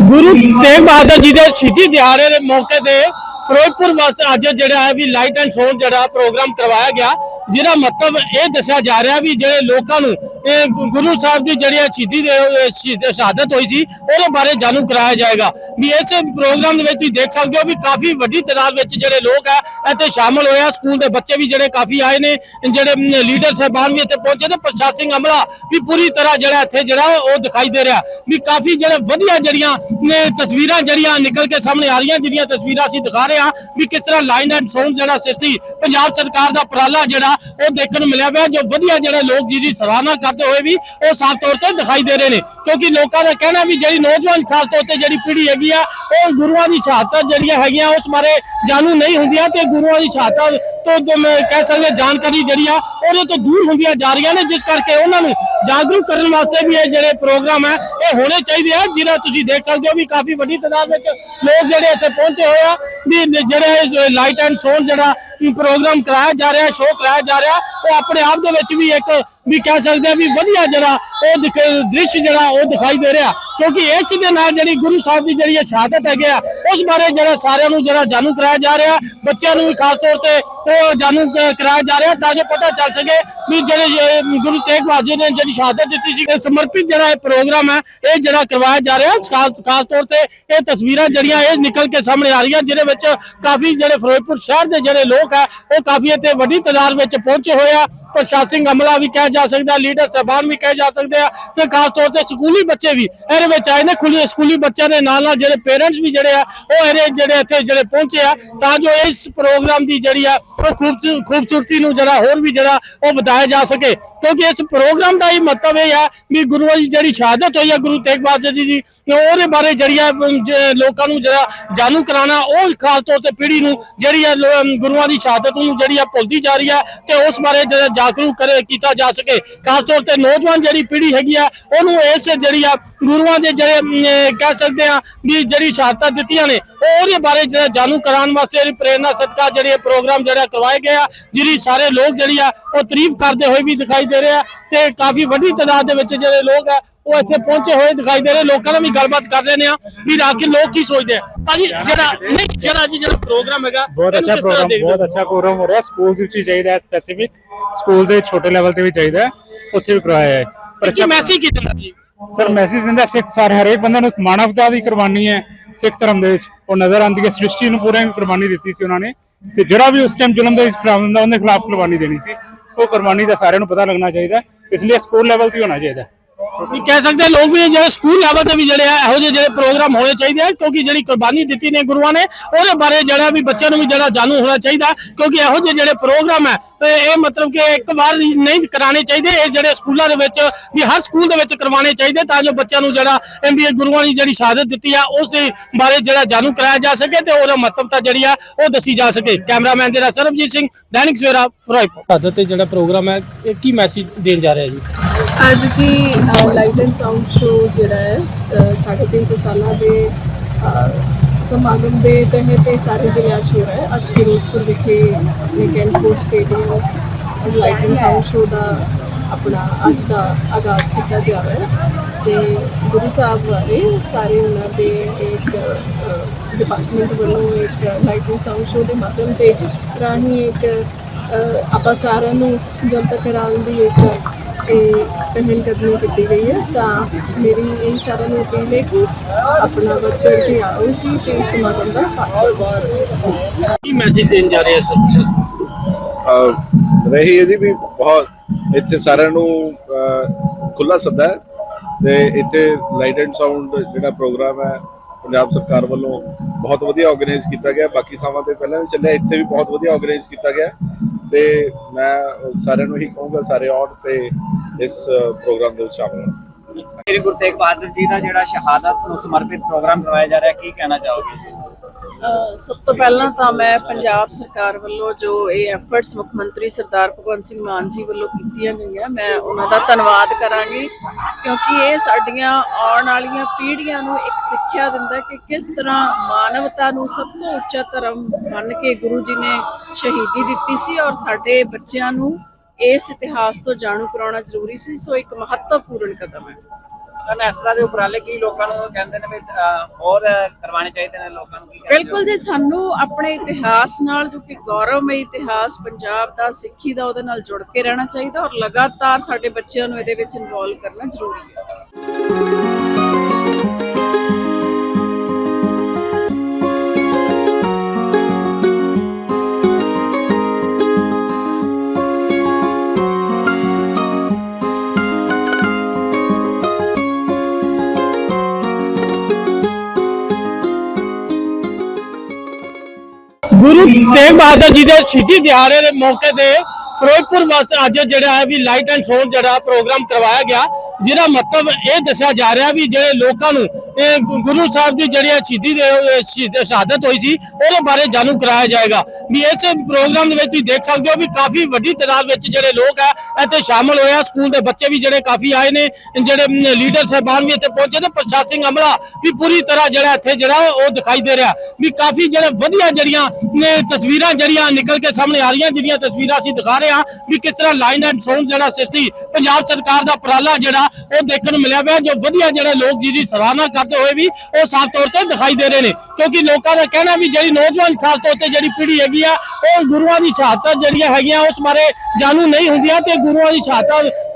ਗੁਰੂ ਤੇਗ ਬਹਾਦਰ ਜੀ ਦੇ ਸ਼ਹੀਦੀ ਦਿਹਾੜੇ ਦੇ ਮੌਕੇ ਤੇ ਫਿਰੋਜ਼ਪੁਰ ਵਾਸਤੇ ਅੱਜ ਜਿਹੜਾ ਹੈ ਵੀ ਲਾਈਟ ਐਂਡ ਸਾਊਂਡ ਜਿਹੜਾ ਪ੍ਰੋਗਰਾਮ ਕਰਵਾਇਆ ਗਿਆ। ਜਿਹਦਾ ਮਤਲਬ ਇਹ ਦੱਸਿਆ ਜਾ ਰਿਹਾ ਵੀ ਜਿਹੜੇ ਲੋਕਾਂ ਨੂੰ, ਇਹ ਗੁਰੂ ਸਾਹਿਬ ਦੀ ਜਿਹੜੀ ਸ਼ਹੀਦੀ ਦੇ ਸ਼ਹਾਦਤ ਹੋਈ ਸੀ, ਉਹਦੇ ਬਾਰੇ ਜਾਣੂ ਕਰਾਇਆ ਜਾਏਗਾ। ਵੀ ਇਸ ਪ੍ਰੋਗਰਾਮ ਦੇ ਵਿੱਚ ਤੁਸੀਂ ਦੇਖ ਸਕਦੇ ਹੋ ਵੀ ਕਾਫੀ ਵੱਡੀ ਤਾਦਾਦ ਵਿੱਚ ਜਿਹੜੇ ਲੋਕ ਆ, ਇੱਥੇ ਸ਼ਾਮਲ ਹੋਏ ਆ। ਸਕੂਲ ਦੇ ਬੱਚੇ ਵੀ ਜਿਹੜੇ ਕਾਫੀ ਆਏ ਨੇ, ਜਿਹੜੇ ਲੀਡਰ ਸਾਹਿਬਾਨ ਵੀ ਇੱਥੇ ਪਹੁੰਚੇ ਨੇ। ਪ੍ਰਸ਼ਾਸਨਿਕ ਅਮਲਾ ਵੀ ਪੂਰੀ ਤਰ੍ਹਾਂ ਜਿਹੜਾ ਇੱਥੇ ਜਿਹੜਾ ਉਹ ਦਿਖਾਈ ਦੇ ਰਿਹਾ। ਵੀ ਕਾਫੀ ਜਿਹੜੇ ਵਧੀਆ ਜਿਹੜੀਆਂ ਤਸਵੀਰਾਂ ਜਿਹੜੀਆਂ ਨਿਕਲ ਕੇ ਸਾਹਮਣੇ ਆ ਰਹੀਆਂ ਜਿਹੜੀਆਂ ਤਸਵੀਰਾਂ ਅਸੀਂ ਦਿਖਾ ਰਹੇ ਹਾਂ ਵੀ ਕਿਸ ਤਰ੍ਹਾਂ ਲਾਈਨ ਐਂਡ ਸਾਊਂਡ ਜਿਹੜਾ ਸਿਸਟਮ ਪੰਜਾਬ ਸਰਕਾਰ ਦਾ ਉਪਰਾਲਾ ਜਿਹੜਾ ਉਹ ਦੇਖਣ ਨੂੰ ਮਿਲਿਆ ਪਿਆ ਜੋ ਵਧੀਆ ਜਿਹੜੇ ਲੋਕ ਜਿਹਦੀ ਸਰਾਹਨਾ ਕਰਦੇ ਹੋਏ ਵੀ ਉਹ ਸਾਫ਼ ਤੌਰ ਤੇ ਦਿਖਾਈ ਦੇ ਰਹੇ ਨੇ। ਕਿਉਂਕਿ ਲੋਕਾਂ ਦਾ ਕਹਿਣਾ ਵੀ ਜਿਹੜੀ ਨੌਜਵਾਨ ਖਾਸ ਤੌਰ ਤੇ ਜਿਹੜੀ ਪੀੜ੍ਹੀ ਹੈਗੀ ਆ, ਉਹ ਗੁਰੂਆਂ ਦੀ ਸ਼ਹਾਦਤਾਂ ਜਿਹੜੀਆਂ ਹੈਗੀਆਂ, ਉਸ ਬਾਰੇ ਜਾਣੂ ਨਹੀਂ ਹੁੰਦੀਆਂ ਤੇ ਗੁਰੂਆਂ ਦੀ ਸ਼ਹਾਦਤਾਂ ਤੋਂ ਜੋ ਮੈਂ ਕਹਿ ਸਕਦੇ ਜਾਣਕਾਰੀ ਜਿਹੜੀ ਆ, ਉਹਦੇ ਤੋਂ ਦੂਰ ਹੁੰਦੀਆਂ ਜਾ ਰਹੀਆਂ ਨੇ, ਜਿਸ ਕਰਕੇ ਉਹਨਾਂ ਨੂੰ ਜਾਗਰੂਕ ਕਰਨ ਵਾਸਤੇ ਵੀ ਇਹ ਜਿਹੜੇ ਪ੍ਰੋਗਰਾਮ ਹੈ ਇਹ ਹੋਣੇ ਚਾਹੀਦੇ ਆ ਜਿਹਨਾਂ ਤੁਸੀਂ ਦੇਖ ਸਕਦੇ ਹੋ ਵੀ ਕਾਫੀ ਵੱਡੀ ਤਾਦਾਦ ਵਿੱਚ ਲੋਕ ਜਿਹੜੇ ਇੱਥੇ ਪਹੁੰਚੇ ਹੋਏ ਆ, ਵੀ ਜਿਹੜੇ ਲਾਈਟ ਐਂਡ ਸਾਊਂਡ ਜਿਹੜਾ ਪ੍ਰੋਗਰਾਮ ਕਰਾਇਆ ਜਾ ਰਿਹਾ ਸ਼ੋਅ ਕਰਾਇਆ ਜਾ ਰਿਹਾ ਉਹ ਆਪਣੇ ਆਪ ਦੇ ਵਿੱਚ ਵੀ ਇੱਕ ਵੀ ਕਹਿ ਸਕਦੇ ਆ ਵੀ ਵਧੀਆ ਜਿਹੜਾ ਉਹ ਦਿਖ- ਦ੍ਰਿਸ਼ ਜਿਹੜਾ ਉਹ ਦਿਖਾਈ ਦੇ ਰਿਹਾ। ਕਿਉਂਕਿ ਇਸ ਦੇ ਨਾਲ ਜਿਹੜੀ ਗੁਰੂ ਸਾਹਿਬ ਦੀ ਜਿਹੜੀ ਸ਼ਹਾਦਤ ਹੈਗੇ ਆ, ਉਸ ਬਾਰੇ ਜਿਹੜਾ ਸਾਰਿਆਂ ਨੂੰ ਜਿਹੜਾ ਜਾਣੂ ਕਰਾਇਆ ਜਾ ਰਿਹਾ, ਬੱਚਿਆਂ ਨੂੰ ਵੀ ਖਾਸ ਤੌਰ ਤੇ ਉਹ ਜਾਣੂ ਕਰਾਇਆ ਜਾ ਰਿਹਾ ਤਾਂ ਜੋ ਪਤਾ ਚੱਲ ਸਕੇ ਵੀ ਜਿਹੜੇ ਗੁਰੂ ਤੇਗ ਬਹਾਦਰ ਜੀ ਨੇ ਜਿਹੜੀ ਸ਼ਹਾਦਤ ਦਿੱਤੀ ਸੀ, ਇਹ ਸਮਰਪਿਤ ਜਿਹੜਾ ਇਹ ਪ੍ਰੋਗਰਾਮ ਹੈ ਇਹ ਜਿਹੜਾ ਕਰਵਾਇਆ ਜਾ ਰਿਹਾ, ਖਾਸ ਖਾਸ ਤੌਰ ਤੇ ਇਹ ਤਸਵੀਰਾਂ ਜਿਹੜੀਆਂ ਇਹ ਨਿਕਲ ਕੇ ਸਾਹਮਣੇ ਆ ਰਹੀਆਂ, ਜਿਹਦੇ ਵਿੱਚ ਕਾਫੀ ਜਿਹੜੇ ਫਿਰੋਜ਼ਪੁਰ ਸ਼ਹਿਰ ਦੇ ਜਿਹੜੇ ਲੋਕ ਆ, ਉਹ ਕਾਫੀ ਇੱਥੇ ਵੱਡੀ ਤਾਦਾਦ ਵਿੱਚ ਪਹੁੰਚੇ ਹੋਏ ਆ। ਪ੍ਰਸ਼ਾਸਨਿਕ ਅਮਲਾ ਵੀ ਕਿਹਾ ਜਾ ਸਕਦਾ, ਲੀਡਰ ਸਾਹਿਬਾਨ ਵੀ ਕਹੇ ਜਾ ਸਕਦੇ ਆ, ਤੇ ਖਾਸ ਤੌਰ ਤੇ ਸਕੂਲੀ ਬੱਚੇ ਵੀ। ਇਹਦੇ ਵਿੱਚ ਆਏ ਨੇ ਖੁੱਲੀ ਸਕੂਲੀ ਬੱਚਿਆਂ ਦੇ ਨਾਲ ਨਾਲ ਜਿਹੜੇ ਪੇਰੈਂਟਸ ਵੀ ਜਿਹੜੇ ਆ, ਉਹ ਇਹਦੇ ਜਿਹੜੇ ਇੱਥੇ ਜਿਹੜੇ ਪਹੁੰਚੇ ਆ, ਤਾਂ ਜੋ ਇਸ ਪ੍ਰੋਗਰਾਮ ਦੀ ਜਿਹੜੀ ਆ, ਉਹ ਖੂਬਸੂ- ਖੂਬਸੂਰਤੀ ਨੂੰ ਜਿਹੜਾ ਹੋਰ ਵੀ ਜਿਹੜਾ ਉਹ ਵਧਾਇਆ ਜਾ ਸਕੇ। ਕਿਉਂਕਿ ਇਸ ਪ੍ਰੋਗਰਾਮ ਦਾ ਹੀ ਮਤਲਬ ਇਹ ਆ ਵੀ ਗੁਰੂਆਂ ਦੀ ਜਿਹੜੀ ਸ਼ਹਾਦਤ ਹੋਈ ਆ ਗੁਰੂ ਤੇਗ ਬਹਾਦਰ ਜੀ ਦੀ ਉਹਦੇ ਬਾਰੇ ਜਿਹੜੀ ਆ ਜ- ਲੋਕਾਂ ਨੂੰ ਜਿਹੜਾ ਜਾਣੂ ਕਰਾਉਣਾ, ਉਹ ਖਾਸ ਤੌਰ ਤੇ ਪੀੜ੍ਹੀ ਨੂੰ ਜਿਹੜੀ ਆ, ਲੋ- ਗੁਰੂਆਂ ਦੀ ਸ਼ਹਾਦਤ ਨੂੰ ਜਿਹੜੀ ਆ ਭੁੱਲਦੀ ਜਾ ਰਹੀ ਆ ਤੇ ਉਸ ਬਾਰੇ ਜਿਹੜਾ ਜਾਗਰੂਕ ਕਰੇ, ਕੀਤਾ ਜਾ ਸਕੇ। ਖਾਸ ਤੌਰ ਤੇ ਨੌਜਵਾਨ ਜਿਹੜੀ ਪੀੜ੍ਹੀ ਹੈਗੀ ਆ, ਉਹਨੂੰ ਇਸ ਜਿਹੜੀ ਆ ਗੁਰੂਆਂ ਦੇ ਜਿਹੜੇ ਕਹਿ ਸਕਦੇ ਆ ਵੀ ਜਿਹੜੀ ਸ਼ਹਾਦਤਾਂ ਦਿੱਤੀਆਂ ਨੇ ਉਹ ਉਹਦੇ ਬਾਰੇ ਜਿਹੜਾ ਜਾਣੂ ਕਰਾਉਣ ਵਾਸਤੇ ਜਿਹੜੀ ਪ੍ਰੇਰਨਾ ਸਦਕਾ ਜਿਹੜੇ ਪ੍ਰੋਗਰਾਮ ਜਿਹੜਾ ਕਰਵਾਏ ਗਏ ਆ ਜਿਹਦੀ ਸਾਰੇ ਲੋਕ ਜਿਹੜੀ ਆ ਉਹ ਤਾਰੀਫ ਕਰਦੇ ਹੋਏ ਵੀ ਦਿਖਾਈ ਦੇ ਰਹੇ ਆ ਤੇ ਕਾਫੀ ਵੱਡੀ ਤਾਦਾਦ ਦੇ ਵਿੱਚ ਜਿਹੜੇ ਲੋਕ ਆ ਉਹ ਇੱਥੇ ਪਹੁੰਚੇ ਹੋਏ ਦਿਖਾਈ ਦੇ ਰਹੇ ਲੋਕਾਂ ਨਾਲ ਵੀ ਗੱਲਬਾਤ ਕਰ ਰਹੇ ਆ ਵੀ ਆ ਕੇ ਲੋਕ ਕੀ ਸੋਚਦੇ ਆ। ਭਾਜੀ ਜਿਹੜਾ ਨਹੀਂ ਜਿਹੜਾ ਅੱਜ ਜਿਹੜਾ ਪ੍ਰੋਗਰਾਮ ਹੈਗਾ ਬਹੁਤ ਅੱਛਾ ਪ੍ਰੋਗਰਾਮ ਹੋ? ਬਹੁਤ ਅੱਛਾ ਪ੍ਰੋਗਰਾਮ ਹੋ ਰਿਹਾ। ਸਕੂਲਸ ਵਿੱਚ ਵੀ ਚਾਹੀਦਾ ਹੈ ਸਪੈਸੀਫਿਕ ਸਕੂਲਸ ਦੇ ਛੋਟੇ ਲੈਵਲ ਤੇ ਵੀ ਚਾਹੀਦਾ ਹੈ ਉੱਥੇ ਵੀ ਕਰਵਾਇਆ ਹੈ। ਪਰ ਕੀ ਮੈਸੇਜ ਕੀ ਦਿੰਦਾ ਜੀ। ਸਰ ਮੈਸੇਜ ਦਿੰਦਾ ਸਿੱਖ ਸਾਰੇ, ਹਰੇਕ ਬੰਦੇ ਨੂੰ ਮਾਨਵਤਾ ਦੀ ਕੁਰਬਾਨੀ ਹੈ ਸਿੱਖ ਧਰਮ ਦੇ ਵਿੱਚ। ਉਹ ਨਜ਼ਰ ਆਉਂਦੀ ਹੈ, ਸ੍ਰਿਸ਼ਟੀ ਨੂੰ ਪੂਰੇ ਕੁਰਬਾਨੀ ਦਿੱਤੀ ਸੀ ਉਹਨਾਂ ਨੇ। ਤੇ ਜਿਹੜਾ ਵੀ ਉਸ ਟਾਈਮ ਜ਼ੁਲਮ ਦੇ ਖਿਲਾਫ ਹੁੰਦਾ ਉਹਦੇ ਖਿਲਾਫ ਕੁਰਬਾਨੀ ਦੇਣੀ ਸੀ। ਉਹ ਕੁਰਬਾਨੀ ਦਾ ਸਾਰਿਆਂ ਨੂੰ ਪਤਾ ਲੱਗਣਾ ਚਾਹੀਦਾ ਇਸ ਲਈ ਸਕੂਲ ਲੈਵਲ ਤੇ ਹੀ ਹੋਣਾ ਚਾਹੀਦਾ ਵੀ ਕਹਿ ਸਕਦੇ ਹਾਂ ਲੋਕ ਵੀ ਜਿਹੜੇ ਸਕੂਲ ਲੈਵਲ ਤੇ ਵੀ ਜਿਹੜੇ ਆ ਇਹੋ ਜਿਹੇ ਜਿਹੜੇ ਪ੍ਰੋਗਰਾਮ ਹੋਣੇ ਚਾਹੀਦੇ ਆ ਕਿਉਂਕਿ ਜਿਹੜੀ ਕੁਰਬਾਨੀ ਦਿੱਤੀ ਨੇ ਗੁਰੂਆਂ ਨੇ ਉਹਦੇ ਬਾਰੇ ਜਿਹੜਾ ਵੀ ਬੱਚਿਆਂ ਨੂੰ ਵੀ ਜਿਹੜਾ ਜਾਣੂ ਹੋਣਾ ਚਾਹੀਦਾ ਕਿਉਂਕਿ ਇਹੋ ਜਿਹੇ ਜਿਹੜੇ ਪ੍ਰੋਗਰਾਮ ਹੈ ਤੇ ਇਹ ਮਤਲਬ ਕਿ ਇੱਕ ਵਾਰ ਨਹੀਂ ਕਰਾਣੇ ਚਾਹੀਦੇ ਇਹ ਜਿਹੜੇ ਸਕੂਲਾਂ ਦੇ ਵਿੱਚ ਵੀ ਹਰ ਸਕੂਲ ਦੇ ਵਿੱਚ ਕਰਵਾਉਣੇ ਚਾਹੀਦੇ ਤਾਂ ਜੋ ਬੱਚਿਆਂ ਨੂੰ ਜਿਹੜਾ ਐਮਬੀਏ ਗੁਰੂਆਂ ਦੀ ਜਿਹੜੀ ਸ਼ਹਾਦਤ ਦਿੱਤੀ ਆ ਉਸ ਦੇ ਬਾਰੇ ਜਿਹੜਾ ਜਾਣੂ ਕਰਾਇਆ ਜਾ ਸਕੇ ਤੇ ਉਹਦਾ ਮਹੱਤਵਤਾ ਜਿਹੜੀ ਆ ਉਹ ਦੱਸੀ ਜਾ ਸਕੇ। ਕੈਮਰਾਮੈਨ ਦੇ ਨਾਲ ਸਰਬਜੀਤ ਸਿੰਘ ਦੈਨਿਕ ਸਵੇਰਾ ਫਿਰੋਜ਼ਪੁਰ। ਸ਼ਹਾਦਤ ਤੇ ਜਿਹੜਾ ਪ੍ਰੋਗਰਾਮ ਹੈ ਇਹ ਕੀ ਮੈਸੇਜ ਦੇਣ ਜਾ ਰਿਹਾ ਜੀ? ਅੱਜ ਜੀ ਲਾਈਟ ਐਂਡ ਸਾਊਂਡ ਸ਼ੋ ਜਿਹੜਾ ਹੈ ਅ, ਸਾਢੇ ਤਿੰਨ ਸੌ ਸਾਲਾਂ ਦੇ ਸਮਾਗਮ ਦੇ ਤਹਿਤ ਇਹ ਸਾਰੇ ਜ਼ਿਲ੍ਹਿਆਂ 'ਚ ਹੋ ਰਿਹਾ ਹੈ। ਅੱਜ ਫਿਰੋਜ਼ਪੁਰ ਵਿਖੇ ਨਿਕੈਂਪੁਰ stadium light and sound show ਦਾ ਆਪਣਾ ਅੱਜ ਦਾ ਆਗਾਜ਼ ਕੀਤਾ ਜਾ ਰਿਹਾ ਹੈ। ਤੇ ਗੁਰੂ ਸਾਹਿਬ ਬਾਰੇ ਸਾਰੇ ਉਹਨਾਂ ਦੇ ਇੱਕ ਡਿਪਾਰਟਮੈਂਟ ਵੱਲੋਂ ਇੱਕ ਲਾਈਟ ਐਂਡ ਸਾਊਂਡ ਸ਼ੋ ਦੇ ਮਾਧਿਅਮ ਤੇ ਰਾਹੀਂ ਇੱਕ ਆਪਾਂ ਸਾਰਿਆਂ ਨੂੰ ਜਨਤਕ ਕਰਾਉਣ ਦੀ ਇੱਕ ਇਹ ਪਹਿਲ ਕਦਮੀ ਕੀਤੀ ਗਈ ਹੈ ਤਾਂ ਮੇਰੀ ਇਹ ਸਾਰਿਆਂ ਨੂੰ ਅਪੀਲ ਹੈ ਕਿ ਆਪਣਾ ਬੱਚਾ ਜੀ ਆਓ ਜੀ ਤੇ ਸਮਾਗਮ ਦਾ ਲਓ ਕੀ ਮੈਸੇਜ ਦੇਣ ਜਾ ਰਹੇ ਆ ਸਰ ਅਹ ਰਹੀ ਹੈ ਜੀ ਵੀ ਬਹੁਤ ਇੱਥੇ ਸਾਰਿਆਂ ਨੂੰ ਖੁੱਲਾ ਸੱਦਾ ਹੈ ਤੇ ਇੱਥੇ ਲਾਈਟ ਐਂਡ ਸਾਊਂਡ ਜਿਹੜਾ ਪ੍ਰੋਗਰਾਮ ਹੈ ਪੰਜਾਬ ਸਰਕਾਰ ਵੱਲੋਂ ਬਹੁਤ ਵਧੀਆ ਆਰਗੇਨਾਈਜ਼ ਕੀਤਾ ਗਿਆ। ਬਾਕੀ ਥਾਵਾਂ ਤੇ ਪਹਿਲਾਂ ਵੀ ਚੱਲਿਆ ਇੱਥੇ ਵੀ ਬਹੁਤ ਵਧੀਆ ਆਰਗੇਨਾਈਜ਼ ਕੀਤਾ ਗਿਆ। ਤੇ ਮੈਂ ਸਾਰਿਆਂ ਨੂੰ ਹੀ ਕਹੂੰਗਾ, ਸਾਰੇ ਆਉਣ ਤੇ ਇਸ ਪ੍ਰੋਗਰਾਮ ਦੇ ਵਿੱਚ ਸ਼ਾਮਲ ਹੋਣ। ਸ੍ਰੀ ਗੁਰੂ ਤੇਗ ਬਹਾਦਰ ਜੀ ਦਾ ਜਿਹੜਾ ਸ਼ਹਾਦਤ ਨੂੰ ਸਮਰਪਿਤ ਪ੍ਰੋਗਰਾਮ ਕਰਵਾਇਆ ਜਾ ਰਿਹਾ, ਕੀ ਕਹਿਣਾ ਚਾਹੋਗੇ ਜੀ? ਸਭ ਤੋਂ ਪਹਿਲਾਂ ਤਾਂ ਮੈਂ ਪੰਜਾਬ ਸਰਕਾਰ ਵੱਲੋਂ ਜੋ ਇਹ ਐਫਰਟਸ ਮੁੱਖ ਮੰਤਰੀ ਸਰਦਾਰ ਭਗਵੰਤ ਸਿੰਘ ਮਾਨ ਜੀ ਵੱਲੋਂ ਕੀਤੀਆਂ ਗਈਆਂ, ਮੈਂ ਉਹਨਾਂ ਦਾ ਧੰਨਵਾਦ ਕਰਾਂਗੀ, ਕਿਉਂਕਿ ਇਹ ਸਾਡੀਆਂ ਆਉਣ ਵਾਲੀਆਂ ਪੀੜ੍ਹੀਆਂ ਨੂੰ ਇੱਕ ਸਿੱਖਿਆ ਦਿੰਦਾ ਕਿ ਕਿਸ ਤਰ੍ਹਾਂ ਮਾਨਵਤਾ ਨੂੰ ਸਭ ਤੋਂ ਉੱਚਾ ਧਰਮ ਮੰਨ ਕੇ ਗੁਰੂ ਜੀ ਨੇ ਸ਼ਹੀਦੀ ਦਿੱਤੀ ਸੀ ਔਰ ਸਾਡੇ ਬੱਚਿਆਂ ਨੂੰ ਇਸ ਇਤਿਹਾਸ ਤੋਂ ਜਾਣੂ ਕਰਾਉਣਾ ਜ਼ਰੂਰੀ ਸੀ, ਸੋ ਇੱਕ ਮਹੱਤਵਪੂਰਨ ਕਦਮ ਹੈ। ਤਾਂ ਇਸ ਤਰ੍ਹਾਂ ਦੇ ਉਪਰਾਲੇ ਕੀ ਲੋਕਾਂ ਨੂੰ ਕਹਿੰਦੇ ਨੇ ਵੀ ਹੋਰ ਕਰਵਾਉਣੇ ਚਾਹੀਦੇ ਨੇ ਲੋਕਾਂ ਨੂੰ ਕੀ ਬਿਲਕੁਲ ਜੀ, ਸਾਨੂੰ ਆਪਣੇ ਇਤਿਹਾਸ ਨਾਲ ਜੋ ਕਿ ਗੌਰਵਮਈ ਇਤਿਹਾਸ ਪੰਜਾਬ ਦਾ, ਸਿੱਖੀ ਦਾ, ਉਹਦੇ ਨਾਲ ਜੁੜ ਕੇ ਰਹਿਣਾ ਚਾਹੀਦਾ ਔਰ ਲਗਾਤਾਰ ਸਾਡੇ ਬੱਚਿਆਂ ਨੂੰ ਇਹਦੇ ਵਿੱਚ ਇਨਵੋਲਵ ਕਰਨਾ ਜ਼ਰੂਰੀ ਹੈ। ਤੇਗ ਬਹਾਦਰ ਜੀ ਦੇ ਸ਼ਹੀਦੀ ਦਿਹਾੜੇ ਦੇ ਮੌਕੇ ਤੇ ਫਿਰੋਜ਼ਪੁਰ ਵਾਸਤੇ ਅੱਜ ਜਿਹੜਾ ਹੈ ਵੀ ਲਾਈਟ ਐਂਡ ਸਾਊਂਡ ਜਿਹੜਾ ਪ੍ਰੋਗਰਾਮ ਕਰਵਾਇਆ ਗਿਆ। ਜਿਹਦਾ ਮਤਲਬ ਇਹ ਦੱਸਿਆ ਜਾ ਰਿਹਾ ਵੀ ਜਿਹੜੇ ਲੋਕਾਂ ਨੂੰ, ਇਹ ਗੁਰੂ ਸਾਹਿਬ ਦੀ ਜਿਹੜੀ ਸ਼ਹੀਦੀ ਦੇ ਸ਼ਹਾਦਤ ਹੋਈ ਸੀ, ਉਹਦੇ ਬਾਰੇ ਜਾਣੂ ਕਰਾਇਆ ਜਾਏਗਾ। ਵੀ ਇਸ ਪ੍ਰੋਗਰਾਮ ਦੇ ਵਿੱਚ ਤੁਸੀਂ ਦੇਖ ਸਕਦੇ ਹੋ ਵੀ ਕਾਫੀ ਵੱਡੀ ਤਾਦਾਦ ਵਿੱਚ ਜਿਹੜੇ ਲੋਕ ਆ, ਇੱਥੇ ਸ਼ਾਮਲ ਹੋਏ ਸਕੂਲ ਦੇ ਬੱਚੇ ਵੀ ਜਿਹੜੇ ਕਾਫੀ ਆਏ ਨੇ, ਜਿਹੜੇ ਲੀਡਰ ਸਾਹਿਬਾਨ ਵੀ ਇੱਥੇ ਪਹੁੰਚੇ ਨੇ। ਪ੍ਰਸ਼ਾਸਨਿਕ ਅਮਲਾ ਵੀ ਪੂਰੀ ਤਰ੍ਹਾਂ ਜਿਹੜਾ ਇੱਥੇ ਜਿਹੜਾ ਉਹ ਦਿਖਾਈ ਦੇ ਰਿਹਾ। ਵੀ ਕਾਫੀ ਜਿਹੜੇ ਵਧੀਆ ਜਿਹੜੀਆਂ ਤਸਵੀਰਾਂ ਜਿਹੜੀਆਂ ਨਿਕਲ ਕੇ ਸਾਹਮਣੇ ਆ ਰਹੀਆਂ ਜਿਹੜੀਆਂ ਤਸਵੀਰਾਂ ਅਸੀਂ ਦਿਖਾ ਰਹੇ ਹਾਂ, ਵੀ ਕਿਸ ਤਰ੍ਹਾਂ ਲਾਈਨ ਐਂਡ ਸਾਊਂਡ ਜਿਹੜਾ ਸਿਸਟੀ ਪੰਜਾਬ ਸਰਕਾਰ ਦਾ ਉਪਰਾਲਾ ਜਿਹੜਾ ਉਹ ਦੇਖਣ ਨੂੰ ਮਿਲਿਆ ਪਿਆ ਜੋ ਵਧੀਆ ਜਿਹੜਾ ਲੋਕ ਜਿਹਦੀ ਸਰਾਹਨਾ ਕਰਦੇ ਹੋਏ ਵੀ ਉਹ ਸਾਫ਼ ਤੌਰ ਤੇ ਦਿਖਾਈ ਦੇ ਰਹੇ ਨੇ। ਕਿਉਂਕਿ ਲੋਕਾਂ ਦਾ ਕਹਿਣਾ ਵੀ ਜਿਹੜੀ ਨੌਜਵਾਨ ਖਾਸ ਤੌਰ ਤੇ ਜਿਹੜੀ ਪੀੜ੍ਹੀ ਹੈਗੀ ਆ, ਉਹ ਗੁਰੂਆਂ ਦੀ ਸ਼ਹਾਦਤਾਂ ਜਿਹੜੀਆਂ ਹੈਗੀਆਂ, ਉਸ ਬਾਰੇ ਜਾਣੂ ਨਹੀਂ ਹੁੰਦੀਆਂ ਤੇ ਗੁਰੂਆਂ ਦੀ ਸ਼ਹਾਦਤ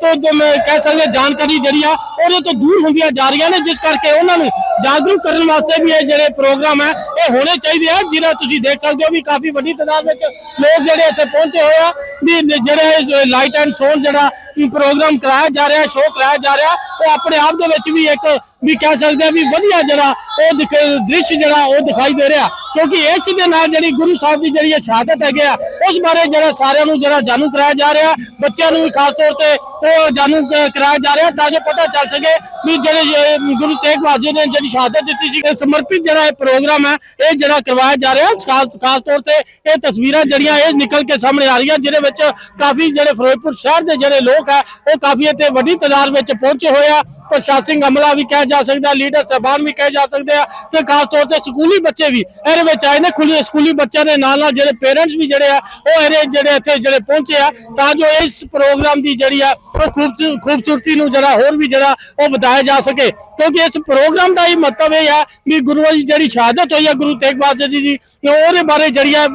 ਤੋਂ ਕਹਿ ਸਕਦੇ ਜਾਣਕਾਰੀ ਜਿਹੜੀ ਆ, ਉਹਦੇ ਤੋਂ ਦੂਰ ਹੁੰਦੀਆਂ ਜਾ ਰਹੀਆਂ ਨੇ। ਜਿਸ ਕਰਕੇ ਉਹਨਾਂ ਨੂੰ ਜਾਗਰੂਕ ਕਰਨ ਵਾਸਤੇ ਵੀ ਇਹ ਜਿਹੜੇ ਪ੍ਰੋਗਰਾਮ ਹੈ ਇਹ ਹੋਣੇ ਚਾਹੀਦੇ ਆ ਜਿਹਨਾਂ ਤੁਸੀਂ ਦੇਖ ਸਕਦੇ ਹੋ ਵੀ ਕਾਫੀ ਵੱਡੀ ਤਾਦਾਦ ਵਿੱਚ ਲੋਕ ਜਿਹੜੇ ਇੱਥੇ ਪਹੁੰਚੇ ਹੋਏ ਆ, ਵੀ ਜਿਹੜੇ ਲਾਈਟ ਐਂਡ ਸਾਊਂਡ ਜਿਹੜਾ ਪ੍ਰੋਗਰਾਮ ਕਰਾਇਆ ਜਾ ਰਿਹਾ, ਸ਼ੋਅ ਕਰਾਇਆ ਜਾ ਰਿਹਾ, ਉਹ ਆਪਣੇ ਆਪ ਦੇ ਵਿੱਚ ਵੀ ਇੱਕ ਵੀ ਕਹਿ ਸਕਦੇ ਆ ਵੀ ਵਧੀਆ ਜਿਹੜਾ ਉਹ ਦਿਖ- ਦ੍ਰਿਸ਼ ਜਿਹੜਾ ਉਹ ਦਿਖਾਈ ਦੇ ਰਿਹਾ। ਕਿਉਂਕਿ ਇਸ ਦੇ ਨਾਲ ਜਿਹੜੀ ਗੁਰੂ ਸਾਹਿਬ ਦੀ ਜਿਹੜੀ ਇਹ ਸ਼ਹਾਦਤ ਹੈਗੇ ਆ, ਉਸ ਬਾਰੇ ਜਿਹੜਾ ਸਾਰਿਆਂ ਨੂੰ ਜਿਹੜਾ ਜਾਣੂ ਕਰਾਇਆ ਜਾ ਰਿਹਾ, ਬੱਚਿਆਂ ਨੂੰ ਵੀ ਖਾਸ ਤੌਰ ਤੇ ਉਹ ਜਾਣੂ ਕ- ਕਰਾਇਆ ਜਾ ਰਿਹਾ ਤਾਂ ਜੋ ਪਤਾ ਚੱਲ ਸਕੇ ਵੀ ਜਿਹੜੇ ਇਹ ਗੁਰੂ ਤੇਗ ਬਹਾਦਰ ਜੀ ਨੇ ਜਿਹੜੀ ਸ਼ਹਾਦਤ ਦਿੱਤੀ ਸੀ, ਇਹ ਸਮਰਪਿਤ ਜਿਹੜਾ ਇਹ ਪ੍ਰੋਗਰਾਮ ਹੈ, ਇਹ ਜਿਹੜਾ ਕਰਵਾਇਆ ਜਾ ਰਿਹਾ, ਖਾਸ ਖਾਸ ਤੌਰ ਤੇ ਇਹ ਤਸਵੀਰਾਂ ਜਿਹੜੀਆਂ ਇਹ ਨਿਕਲ ਕੇ ਸਾਹਮਣੇ ਆ ਰਹੀਆਂ, ਜਿਹਦੇ ਵਿੱਚ ਕਾਫੀ ਜਿਹੜੇ ਫਿਰੋਜ਼ਪੁਰ ਸ਼ਹਿਰ ਦੇ ਜਿਹੜੇ ਲੋਕ ਆ, ਉਹ ਕਾਫੀ ਇੱਥੇ ਵੱਡੀ ਤਾਦਾਦ ਵਿੱਚ ਪਹੁੰਚੇ ਹੋਏ ਆ। ਪ੍ਰਸ਼ਾਸਨਿਕ ਅਮਲਾ ਵੀ ਕਿਹਾ ਜਾ ਜਾ ਸਕਦਾ, ਲੀਡਰ ਸਾਹਿਬਾਨ ਵੀ ਕਹੇ ਜਾ ਸਕਦੇ ਆ ਤੇ ਖਾਸ ਤੌਰ ਤੇ ਸਕੂਲੀ ਬੱਚੇ ਵੀ। ਇਹਦੇ ਵਿੱਚ ਆਏ ਨੇ ਖੁੱਲੀ ਸਕੂਲੀ ਬੱਚਿਆਂ ਦੇ ਨਾਲ ਨਾਲ ਜਿਹੜੇ ਪੇਰੈਂਟਸ ਵੀ ਜਿਹੜੇ ਆ, ਉਹ ਇਹਦੇ ਜਿਹੜੇ ਇੱਥੇ ਜਿਹੜੇ ਪਹੁੰਚੇ ਆ, ਤਾਂ ਜੋ ਇਸ ਪ੍ਰੋਗਰਾਮ ਦੀ ਜਿਹੜੀ ਆ, ਉਹ ਖੂਬਸੂ- ਖੂਬਸੂਰਤੀ ਨੂੰ ਜਿਹੜਾ ਹੋਰ ਵੀ ਜਿਹੜਾ ਉਹ ਵਧਾਇਆ ਜਾ ਸਕੇ। ਕਿਉਂਕਿ ਇਸ ਪ੍ਰੋਗਰਾਮ ਦਾ ਹੀ ਮਤਲਬ ਇਹ ਆ ਵੀ ਗੁਰੂਆਂ ਦੀ ਜਿਹੜੀ ਸ਼ਹਾਦਤ ਹੋਈ ਆ ਗੁਰੂ ਤੇਗ ਬਹਾਦਰ ਜੀ ਦੀ ਉਹਦੇ ਬਾਰੇ ਜਿਹੜੀ ਆ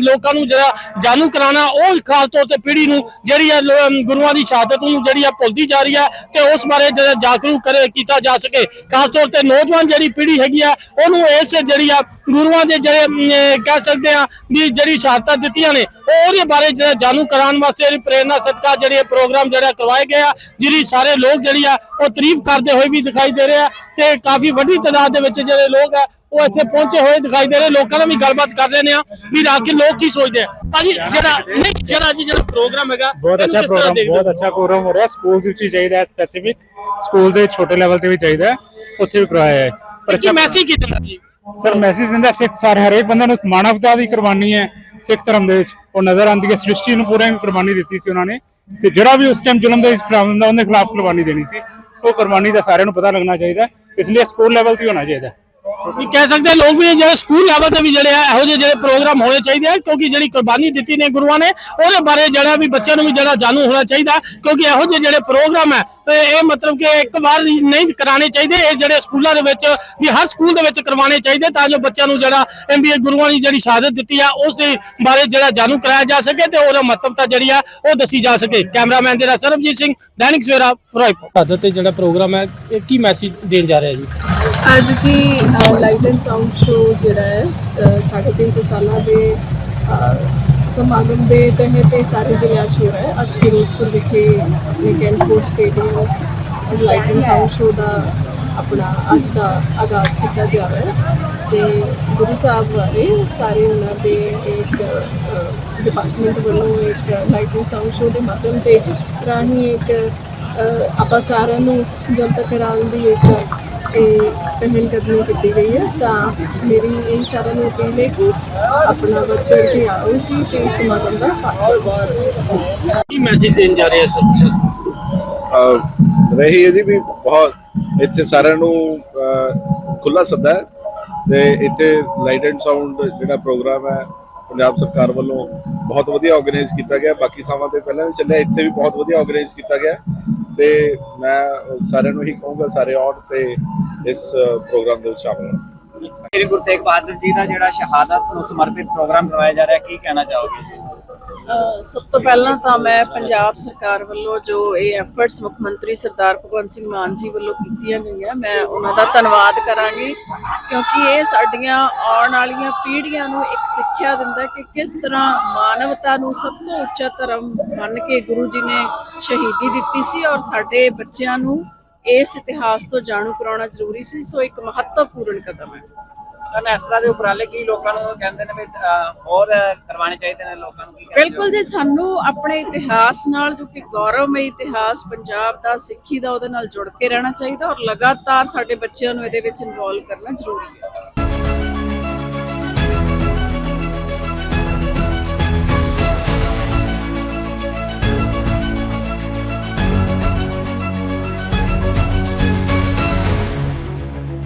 ਲੋਕਾਂ ਨੂੰ ਜਿਹੜਾ ਜਾਣੂ ਕਰਾਉਣਾ, ਉਹ ਖਾਸ ਤੌਰ ਤੇ ਪੀੜ੍ਹੀ ਨੂੰ ਜਿਹੜੀ ਆ, ਲੋ- ਗੁਰੂਆਂ ਦੀ ਸ਼ਹਾਦਤ ਨੂੰ ਜਿਹੜੀ ਆ ਭੁੱਲਦੀ ਜਾ ਰਹੀ ਆ, ਤੇ ਉਸ ਬਾਰੇ ਜਿਹੜਾ ਜਾਗਰੂਕ ਕਰੇ, ਕੀਤਾ ਜਾ ਸਕੇ। ਖਾਸ ਤੌਰ ਤੇ ਨੌਜਵਾਨ ਜਿਹੜੀ ਪੀੜ੍ਹੀ ਹੈਗੀ ਆ, ਉਹਨੂੰ ਇਸ ਜਿਹੜੀ ਆ ਗੁਰੂਆਂ ਦੇ ਜਿਹੜੇ ਕਹਿ ਸਕਦੇ ਆ ਵੀ ਜਿਹੜੀ ਸ਼ਹਾਦਤਾਂ ਦਿੱਤੀਆਂ ਨੇ ਉਹਦੇ ਬਾਰੇ ਜਿਹੜਾ ਜਾਣੂ ਕਰਾਉਣ ਵਾਸਤੇ ਜਿਹੜੀ ਪ੍ਰੇਰਨਾ ਸਦਕਾ ਜਿਹੜੇ ਇਹ ਪ੍ਰੋਗਰਾਮ ਜਿਹੜਾ ਕਰਵਾਏ ਗਏ ਆ ਜਿਹਦੀ ਸਾਰੇ ਲੋਕ ਜਿਹੜੀ ਆ, ਉਹ ਤਾਰੀਫ ਕਰਦੇ ਹੋਏ ਵੀ ਦਿਖਾਈ ਦੇ ਰਹੇ ਆ, ਤੇ ਕਾਫੀ ਵੱਡੀ ਤਾਦਾਦ ਦੇ ਵਿੱਚ ਜਿਹੜੇ ਲੋਕ ਆ ਉਹ ਇੱਥੇ ਪਹੁੰਚੇ ਹੋਏ ਦਿਖਾਈ ਦੇ ਰਹੇ ਲੋਕਾਂ ਨਾਲ ਵੀ ਗੱਲਬਾਤ ਕਰ ਰਹੇ ਨੇ ਆ ਵੀ ਆ ਕੇ ਲੋਕ ਕੀ ਸੋਚਦੇ ਆ। ਭਾਜੀ ਜਿਹੜਾ ਨਹੀਂ ਜਿਹੜਾ ਅੱਜ ਜਿਹੜਾ ਪ੍ਰੋਗਰਾਮ ਹੈਗਾ ਬਹੁਤ ਅੱਛਾ ਪ੍ਰੋਗਰਾਮ? ਬਹੁਤ ਅੱਛਾ ਪ੍ਰੋਗਰਾਮ ਹੋ ਰਿਹਾ। ਸਕੂਲਸ ਵਿੱਚ ਚਾਹੀਦਾ ਹੈ ਸਪੈਸੀਫਿਕ ਸਕੂਲਸ ਦੇ ਛੋਟੇ ਲੈਵਲ ਤੇ ਵੀ ਚਾਹੀਦਾ ਹੈ। ਉੱਥੇ ਵੀ ਕਰਵਾਇਆ ਹੈ। ਪਰ ਕੀ ਮੈਸੇਜ ਕੀ ਦਿੰਦਾ ਜੀ? ਸਰ ਮੈਸੇਜ ਦਿੰਦਾ ਸਿੱਖ ਸਾਰੇ ਹਰੇਕ ਬੰਦੇ ਨੂੰ ਮਾਨਵਤਾ ਦੀ ਕੁਰਬਾਨੀ ਹੈ ਸਿੱਖ ਧਰਮ ਦੇ ਵਿੱਚ। ਉਹ ਨਜ਼ਰ ਆਉਂਦੀ ਹੈ ਸ੍ਰਿਸ਼ਟੀ ਨੂੰ ਪੂਰੇ ਕੁਰਬਾਨੀ ਦਿੱਤੀ ਸੀ ਉਹਨਾਂ ਨੇ। ਤੇ ਜਿਹੜਾ ਵੀ ਉਸ ਟਾਈਮ ਜ਼ੁਲਮ ਦੇ ਖਿਲਾਫ ਹੁੰਦਾ ਉਹਦੇ ਖਿਲਾਫ ਕੁਰਬਾਨੀ ਦੇਣੀ ਸੀ। ਉਹ ਕੁਰਬਾਨੀ ਦਾ ਸਾਰਿਆਂ ਨੂੰ ਪਤਾ ਲੱਗਣਾ ਚਾਹੀਦਾ। ਇਸ ਲਈ ਸਕੂਲ ਲੈਵਲ ਤੇ ਹੀ ਹੋਣਾ ਚਾਹੀਦਾ। ਵੀ ਕਹਿ ਸਕਦੇ ਆ ਲੋਕ ਵੀ ਜਿਹੜੇ ਸਕੂਲ ਲੈਵਲ ਤੇ ਵੀ ਜਿਹੜੇ ਆ ਇਹੋ ਜਿਹੇ ਜਿਹੜੇ ਪ੍ਰੋਗਰਾਮ ਹੋਣੇ ਚਾਹੀਦੇ ਆ ਕਿਉਂਕਿ ਜਿਹੜੀ ਕੁਰਬਾਨੀ ਦਿੱਤੀ ਨੇ ਗੁਰੂਆਂ ਨੇ ਉਹਦੇ ਬਾਰੇ ਜਿਹੜਾ ਵੀ ਬੱਚਿਆਂ ਨੂੰ ਵੀ ਜਿਹੜਾ ਜਾਣੂ ਹੋਣਾ ਚਾਹੀਦਾ ਕਿਉਂਕਿ ਇਹੋ ਜਿਹੇ ਜਿਹੜੇ ਪ੍ਰੋਗਰਾਮ ਹੈ ਤੇ ਇਹ ਮਤਲਬ ਕਿ ਇੱਕ ਵਾਰ ਨਹੀਂ ਕਰਾਣੇ ਚਾਹੀਦੇ ਇਹ ਜਿਹੜੇ ਸਕੂਲਾਂ ਦੇ ਵਿੱਚ ਵੀ ਹਰ ਸਕੂਲ ਦੇ ਵਿੱਚ ਕਰਵਾਉਣੇ ਚਾਹੀਦੇ ਤਾਂ ਜੋ ਬੱਚਿਆਂ ਨੂੰ ਜਿਹੜਾ ਐਮਬੀਏ ਗੁਰੂਆਂ ਦੀ ਜਿਹੜੀ ਸ਼ਹਾਦਤ ਦਿੱਤੀ ਆ ਉਸ ਦੇ ਬਾਰੇ ਜਿਹੜਾ ਜਾਣੂ ਕਰਾਇਆ ਜਾ ਸਕੇ ਤੇ ਉਹਦਾ ਮਹੱਤਵਤਾ ਜਿਹੜੀ ਆ ਉਹ ਦੱਸੀ ਜਾ ਸਕੇ। ਕੈਮਰਾਮੈਨ ਦੇ ਨਾਲ ਸਰਬਜੀਤ ਸਿੰਘ ਦੈਨਿਕ ਸਵੇਰਾ ਫਿਰੋਜ਼ਪੁਰ। ਸ਼ਹਾਦਤ ਤੇ ਜਿਹੜਾ ਪ੍ਰੋਗਰਾਮ ਹੈ ਇਹ ਕੀ ਮੈਸੇਜ ਦੇਣ ਜਾ ਰਿਹਾ ਜੀ? ਅੱਜ ਜੀ ਲਾਈਟ ਐਂਡ ਸਾਊਂਡ ਸ਼ੋ ਜਿਹੜਾ ਹੈ ਅ, ਸਾਢੇ ਤਿੰਨ ਸੌ ਸਾਲਾਂ ਦੇ ਸਮਾਗਮ ਦੇ ਤਹਿਤ ਇਹ ਸਾਰੇ ਜ਼ਿਲ੍ਹਿਆਂ 'ਚ ਹੋ ਰਿਹਾ ਹੈ। ਅੱਜ ਫਿਰੋਜ਼ਪੁਰ ਵਿਖੇ ਆਪਣੇ ਕੈਂਪਕੋਟ stadium light and sound show ਦਾ ਆਪਣਾ ਅੱਜ ਦਾ ਆਗਾਜ਼ ਕੀਤਾ ਜਾ ਰਿਹਾ ਹੈ। ਤੇ ਗੁਰੂ ਸਾਹਿਬ ਵਾਲੇ ਸਾਰੇ ਉਹਨਾਂ ਦੇ ਇੱਕ ਡਿਪਾਰਟਮੈਂਟ ਵੱਲੋਂ ਇੱਕ ਲਾਈਟ ਐਂਡ ਸਾਊਂਡ ਸ਼ੋ ਦੇ ਮਾਧਿਅਮ ਤੇ ਰਾਹੀਂ ਇੱਕ ਆਪਾਂ ਸਾਰਿਆਂ ਨੂੰ ਜਨਤਕ ਕਰਾਉਣ ਦੀ ਇੱਕ ਇਹ ਪਹਿਲ ਕਦਮੀ ਕੀਤੀ ਗਈ ਹੈ ਤਾਂ ਮੇਰੀ ਇਹ ਸਾਰਿਆਂ ਨੂੰ ਅਪੀਲ ਹੈ ਕਿ ਆਪਣਾ ਬੱਚਾ ਜੀ ਆਓ ਜੀ ਤੇ ਇਸ ਸਮਾਗਮ ਦਾ ਭਾਗ ਕੀ ਮੈਸੇਜ ਦੇਣ ਜਾ ਰਹੇ ਆ ਸਰ ਰਹੀ ਹੈ ਜੀ ਵੀ ਬਹੁਤ ਇੱਥੇ ਸਾਰਿਆਂ ਨੂੰ ਖੁੱਲਾ ਸੱਦਾ ਹੈ ਤੇ ਇੱਥੇ ਲਾਈਟ ਐਂਡ ਸਾਊਂਡ ਜਿਹੜਾ ਪ੍ਰੋਗਰਾਮ ਹੈ ਪੰਜਾਬ ਸਰਕਾਰ ਵੱਲੋਂ ਬਹੁਤ ਵਧੀਆ ਆਰਗੇਨਾਈਜ਼ ਕੀਤਾ ਗਿਆ। ਬਾਕੀ ਥਾਵਾਂ ਤੇ ਪਹਿਲਾਂ ਵੀ ਚੱਲਿਆ ਇੱਥੇ ਵੀ ਬਹੁਤ ਵਧੀਆ ਆਰਗੇਨਾਈਜ਼ ਕੀਤਾ ਗਿਆ। ਤੇ ਮੈਂ ਸਾਰਿਆਂ ਨੂੰ ਹੀ ਕਹੂੰਗਾ, ਸਾਰੇ ਆਉਣ ਤੇ ਇਸ ਪ੍ਰੋਗਰਾਮ ਦੇ ਵਿੱਚ ਸ਼ਾਮਲ ਹੋਣ। ਸ੍ਰੀ ਗੁਰੂ ਤੇਗ ਬਹਾਦਰ ਜੀ ਦਾ ਜਿਹੜਾ ਸ਼ਹਾਦਤ ਨੂੰ ਸਮਰਪਿਤ ਪ੍ਰੋਗਰਾਮ ਕਰਵਾਇਆ ਜਾ ਰਿਹਾ, ਕੀ ਕਹਿਣਾ ਚਾਹੋਗੇ ਸਭ ਤੋਂ ਪਹਿਲਾਂ ਤਾਂ ਮੈਂ ਪੰਜਾਬ ਸਰਕਾਰ ਵੱਲੋਂ ਜੋ ਇਹ ਐਫਰਟਸ ਮੁੱਖ ਮੰਤਰੀ ਸਰਦਾਰ ਭਗਵੰਤ ਸਿੰਘ ਮਾਨ ਜੀ ਵੱਲੋਂ ਕੀਤੀਆਂ ਗਈਆਂ, ਮੈਂ ਉਹਨਾਂ ਦਾ ਧੰਨਵਾਦ ਕਰਾਂਗੀ ਕਿਉਂਕਿ ਇਹ ਸਾਡੀਆਂ ਆਉਣ ਵਾਲੀਆਂ ਪੀੜ੍ਹੀਆਂ ਨੂੰ ਇੱਕ ਸਿੱਖਿਆ ਦਿੰਦਾ ਕਿ ਕਿਸ ਤਰ੍ਹਾਂ ਮਾਨਵਤਾ ਨੂੰ ਸਭ ਤੋਂ ਉੱਚਾ ਧਰਮ ਮੰਨ ਕੇ ਗੁਰੂ ਜੀ ਨੇ ਸ਼ਹੀਦੀ ਦਿੱਤੀ ਸੀ ਔਰ ਸਾਡੇ ਬੱਚਿਆਂ ਨੂੰ ਇਸ ਇਤਿਹਾਸ ਤੋਂ ਜਾਣੂ ਕਰਾਉਣਾ ਜ਼ਰੂਰੀ ਸੀ, ਸੋ ਇੱਕ ਮਹੱਤਵਪੂਰਨ ਕਦਮ ਹੈ। ਸਨ ਇਸ ਤਰ੍ਹਾਂ ਦੇ ਉਪਰਾਲੇ ਕੀ ਲੋਕਾਂ ਨੂੰ ਕਹਿੰਦੇ ਨੇ ਵੀ ਹੋਰ ਕਰਵਾਉਣੇ ਚਾਹੀਦੇ ਨੇ ਲੋਕਾਂ ਨੂੰ ਕੀ ਬਿਲਕੁਲ ਜੀ, ਸਾਨੂੰ ਆਪਣੇ ਇਤਿਹਾਸ ਨਾਲ, ਜੋ ਕਿ ਗੌਰਵਮਈ ਇਤਿਹਾਸ ਪੰਜਾਬ ਦਾ, ਸਿੱਖੀ ਦਾ, ਉਹਦੇ ਨਾਲ ਜੁੜ ਕੇ ਰਹਿਣਾ ਚਾਹੀਦਾ ਔਰ ਲਗਾਤਾਰ ਸਾਡੇ ਬੱਚਿਆਂ ਨੂੰ ਇਹਦੇ ਵਿੱਚ ਇਨਵੋਲਵ ਕਰਨਾ ਜ਼ਰੂਰੀ ਹੈ।